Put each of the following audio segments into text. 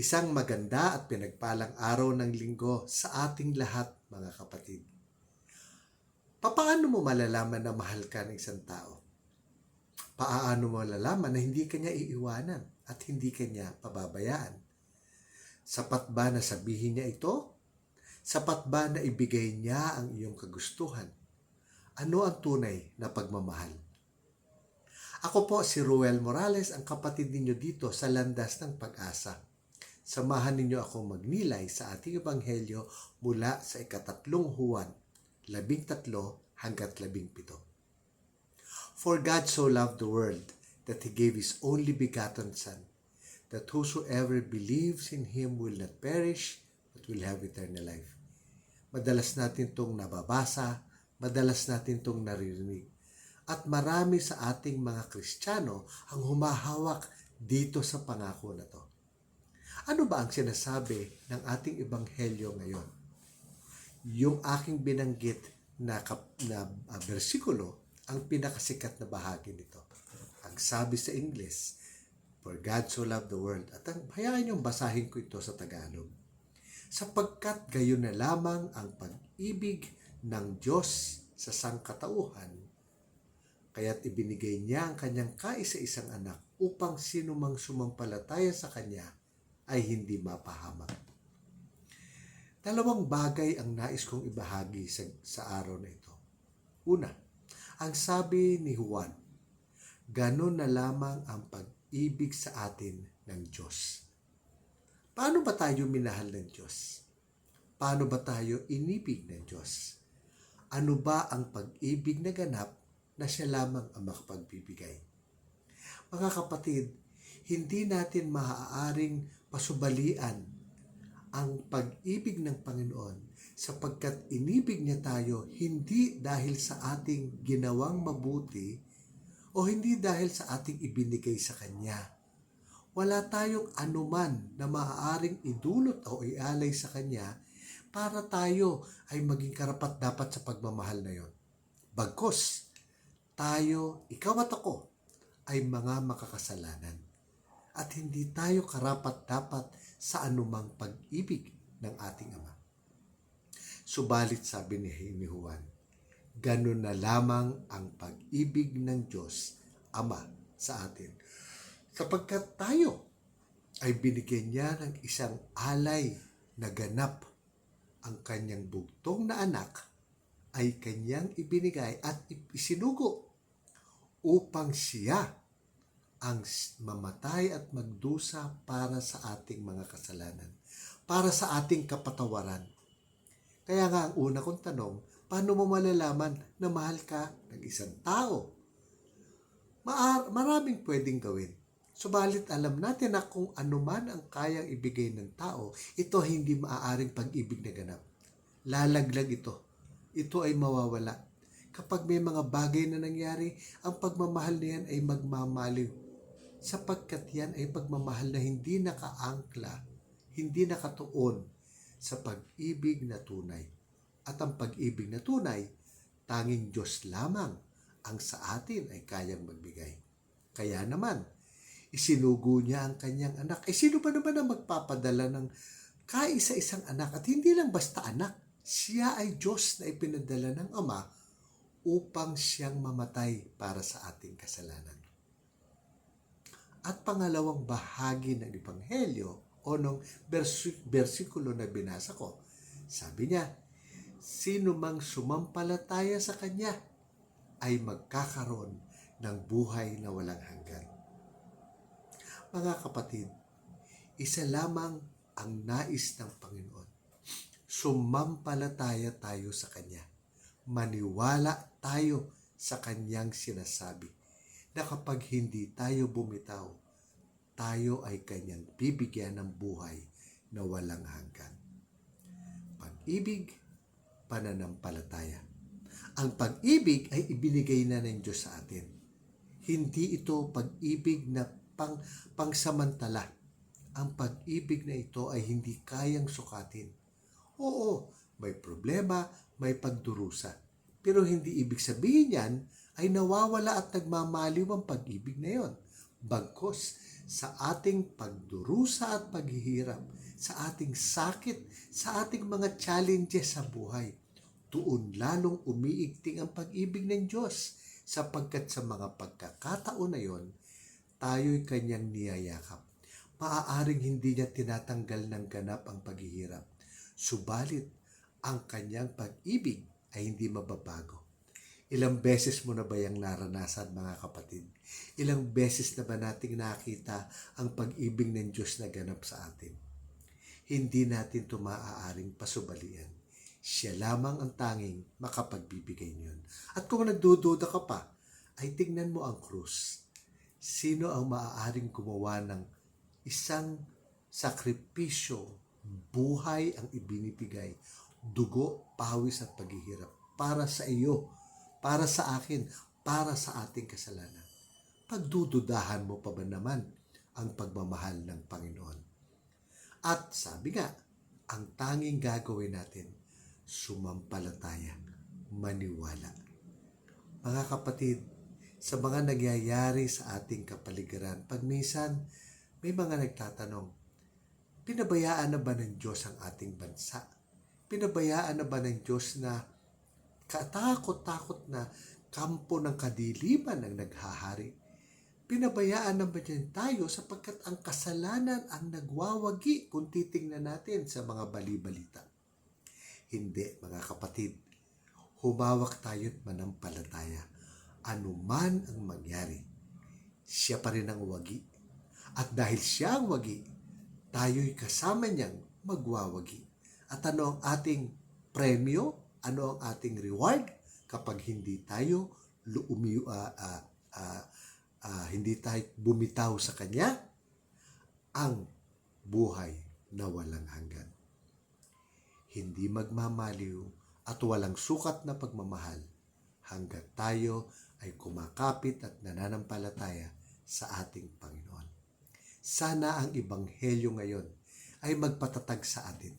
Isang maganda at pinagpalang araw ng linggo sa ating lahat, mga kapatid. Papaano mo malalaman na mahal ka ng isang tao? Paano mo malalaman na hindi kanya iiwanan at hindi kanya pababayaan? Sapat ba na sabihin niya ito? Sapat ba na ibigay niya ang iyong kagustuhan? Ano ang tunay na pagmamahal? Ako po si Ruel Morales, ang kapatid ninyo dito sa Landas ng Pag-asa. Samahan ninyo ako magnilay sa ating ebanghelyo mula sa ikatatlong Juan, labing tatlo hanggat labing pito. For God so loved the world that He gave His only begotten Son, that whosoever believes in Him will not perish, but will have eternal life. Madalas natin itong nababasa, madalas natin itong naririnig. At marami sa ating mga Kristiyano ang humahawak dito sa pangako na to. Ano ba ang sinasabi ng ating ebanghelyo ngayon? Yung aking binanggit na, kap, na uh, versikulo ang pinakasikat na bahagi nito. Ang sabi sa English, For God so loved the world. At ang hayaan yung basahin ko ito sa Tagalog. Sapagkat gayon na lamang ang pag-ibig ng Diyos sa sangkatauhan, kaya't ibinigay niya ang kanyang kaisa-isang anak upang sino mang sumampalataya sa kanya ay hindi mapahamak. Dalawang bagay ang nais kong ibahagi sa, sa araw na ito. Una, ang sabi ni Juan, ganon na lamang ang pag-ibig sa atin ng Diyos. Paano ba tayo minahal ng Diyos? Paano ba tayo inibig ng Diyos? Ano ba ang pag-ibig na ganap na siya lamang ang makapagbibigay? Mga kapatid, hindi natin maaaring pasubalian ang pag-ibig ng Panginoon sapagkat inibig niya tayo hindi dahil sa ating ginawang mabuti o hindi dahil sa ating ibinigay sa Kanya. Wala tayong anuman na maaaring idulot o ialay sa Kanya para tayo ay maging karapat dapat sa pagmamahal na yon. Bagkos, tayo, ikaw at ako, ay mga makakasalanan. At hindi tayo karapat dapat sa anumang pag-ibig ng ating Ama. Subalit sabi ni ni Juan, ganun na lamang ang pag-ibig ng Diyos, Ama, sa atin. Sapagkat tayo ay binigyan niya ng isang alay na ganap ang kanyang bugtong na anak ay kanyang ibinigay at isinugo upang siya ang mamatay at magdusa para sa ating mga kasalanan, para sa ating kapatawaran. Kaya nga ang una kong tanong, paano mo malalaman na mahal ka ng isang tao? Maar, maraming pwedeng gawin. Subalit alam natin na kung anuman ang kayang ibigay ng tao, ito hindi maaaring pag-ibig na ganap. Lalaglag ito. Ito ay mawawala. Kapag may mga bagay na nangyari, ang pagmamahal na ay magmamaliw. Sapagkat yan ay pagmamahal na hindi nakaangkla, hindi nakatuon sa pag-ibig na tunay. At ang pag-ibig na tunay, tanging Diyos lamang ang sa atin ay kayang magbigay. Kaya naman, isinugo niya ang kanyang anak. Eh sino ba naman ang magpapadala ng kaisa-isang anak at hindi lang basta anak. Siya ay Diyos na ipinadala ng Ama upang siyang mamatay para sa ating kasalanan. At pangalawang bahagi ng Ebanghelyo o nung versi- versikulo na binasa ko, sabi niya, sino mang sumampalataya sa Kanya ay magkakaroon ng buhay na walang hanggan. Mga kapatid, isa lamang ang nais ng Panginoon. Sumampalataya tayo sa Kanya. Maniwala tayo sa Kanyang sinasabi na kapag hindi tayo bumitaw, tayo ay Kanyang bibigyan ng buhay na walang hanggan. Pag-ibig, pananampalataya. Ang pag-ibig ay ibinigay na ng Diyos sa atin. Hindi ito pag-ibig na pang, pangsamantala. Ang pag-ibig na ito ay hindi kayang sukatin. Oo, may problema, may pagdurusa. Pero hindi ibig sabihin yan ay nawawala at nagmamaliw ang pag-ibig na yon. Bagkos, sa ating pagdurusa at paghihirap, sa ating sakit, sa ating mga challenges sa buhay. Tuon lalong umiigting ang pag-ibig ng Diyos sapagkat sa mga pagkakataon na yon, tayo'y kanyang niyayakap. Maaaring hindi niya tinatanggal ng ganap ang paghihirap. Subalit, ang kanyang pag-ibig ay hindi mababago. Ilang beses mo na ba yung naranasan mga kapatid? Ilang beses na ba nating nakita ang pag-ibig ng Diyos na ganap sa atin? Hindi natin ito maaaring pasubalian. Siya lamang ang tanging makapagbibigay niyon. At kung nagdududa ka pa, ay tingnan mo ang krus. Sino ang maaaring gumawa ng isang sakripisyo, buhay ang ibinibigay, dugo, pawis at paghihirap para sa iyo, para sa akin, para sa ating kasalanan. Pagdududahan mo pa ba naman ang pagmamahal ng Panginoon? At sabi nga, ang tanging gagawin natin, sumampalataya, maniwala. Mga kapatid, sa mga nagyayari sa ating kapaligiran, pag minsan may mga nagtatanong, pinabayaan na ba ng Diyos ang ating bansa? Pinabayaan na ba ng Diyos na katakot-takot na kampo ng kadiliman ang naghahari? Pinabayaan na ba dyan tayo sapagkat ang kasalanan ang nagwawagi kung titingnan natin sa mga balibalita? Hindi, mga kapatid. Humawak tayo't manampalataya. Ano man ang mangyari, siya pa rin ang wagi. At dahil siya ang wagi, tayo'y kasama niyang magwawagi. At ano ang ating premyo? Ano ang ating reward kapag hindi tayo luumi, ah, ah, ah, ah, hindi tayo bumitaw sa kanya? Ang buhay na walang hanggan. Hindi magmamaliw at walang sukat na pagmamahal hanggat tayo ay kumakapit at nananampalataya sa ating Panginoon. Sana ang Ibanghelyo ngayon ay magpatatag sa atin.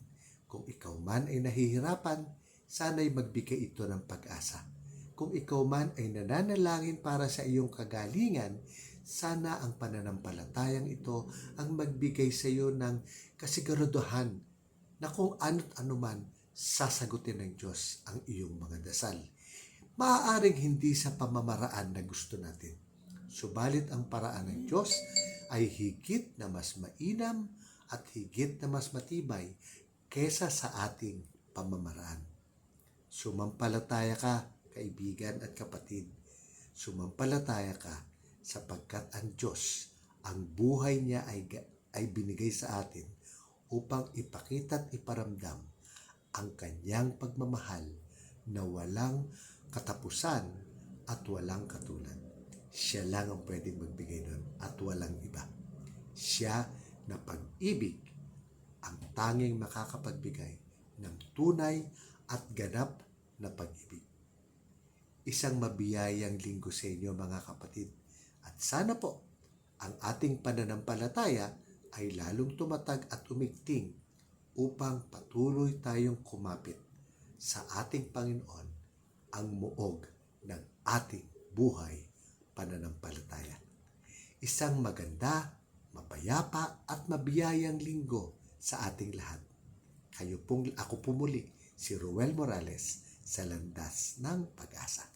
Kung ikaw man ay nahihirapan, sana'y magbigay ito ng pag-asa. Kung ikaw man ay nananalangin para sa iyong kagalingan, sana ang pananampalatayang ito ang magbigay sa iyo ng kasiguraduhan na kung ano't anuman sasagutin ng Diyos ang iyong mga dasal maaaring hindi sa pamamaraan na gusto natin. Subalit ang paraan ng Diyos ay higit na mas mainam at higit na mas matibay kesa sa ating pamamaraan. Sumampalataya ka, kaibigan at kapatid. Sumampalataya ka sapagkat ang Diyos, ang buhay niya ay, ay binigay sa atin upang ipakita at iparamdam ang kanyang pagmamahal na walang katapusan at walang katulad. Siya lang ang pwedeng magbigay nun at walang iba. Siya na pag-ibig ang tanging makakapagbigay ng tunay at ganap na pag-ibig. Isang mabiyayang linggo sa inyo mga kapatid at sana po ang ating pananampalataya ay lalong tumatag at umigting upang patuloy tayong kumapit sa ating Panginoon ang muog ng ating buhay pananampalataya. Isang maganda, mapayapa at mabiyayang linggo sa ating lahat. Kayo pong, ako pumuli, si Ruel Morales sa landas ng pag-asa.